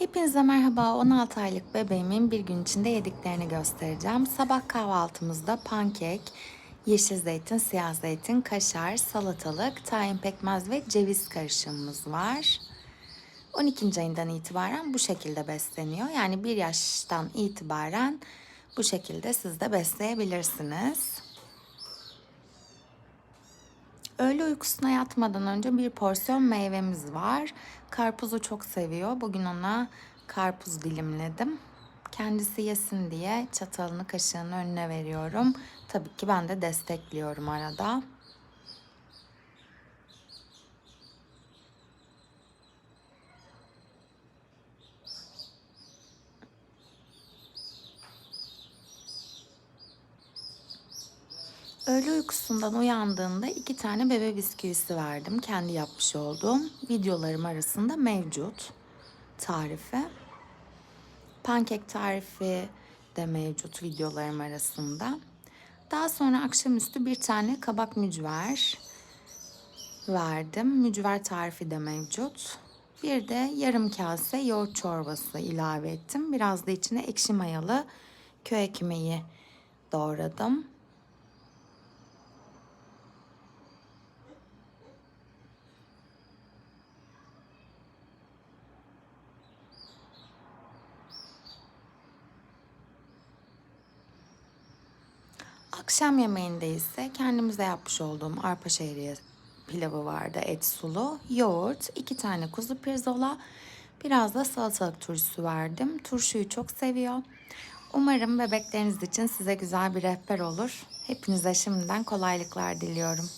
Hepinize merhaba. 16 aylık bebeğimin bir gün içinde yediklerini göstereceğim. Sabah kahvaltımızda pankek, yeşil zeytin, siyah zeytin, kaşar, salatalık, tahin pekmez ve ceviz karışımımız var. 12. ayından itibaren bu şekilde besleniyor. Yani bir yaştan itibaren bu şekilde siz de besleyebilirsiniz. Öğle uykusuna yatmadan önce bir porsiyon meyvemiz var. Karpuzu çok seviyor. Bugün ona karpuz dilimledim. Kendisi yesin diye çatalını kaşığını önüne veriyorum. Tabii ki ben de destekliyorum arada. Öğle uykusundan uyandığında iki tane bebe bisküvisi verdim. Kendi yapmış olduğum videolarım arasında mevcut tarifi. Pankek tarifi de mevcut videolarım arasında. Daha sonra akşamüstü bir tane kabak mücver verdim. Mücver tarifi de mevcut. Bir de yarım kase yoğurt çorbası ilave ettim. Biraz da içine ekşi mayalı köy ekmeği doğradım. Akşam yemeğinde ise kendimize yapmış olduğum arpa şehriye pilavı vardı et sulu, yoğurt, iki tane kuzu pirzola, biraz da salatalık turşusu verdim. Turşuyu çok seviyor. Umarım bebekleriniz için size güzel bir rehber olur. Hepinize şimdiden kolaylıklar diliyorum.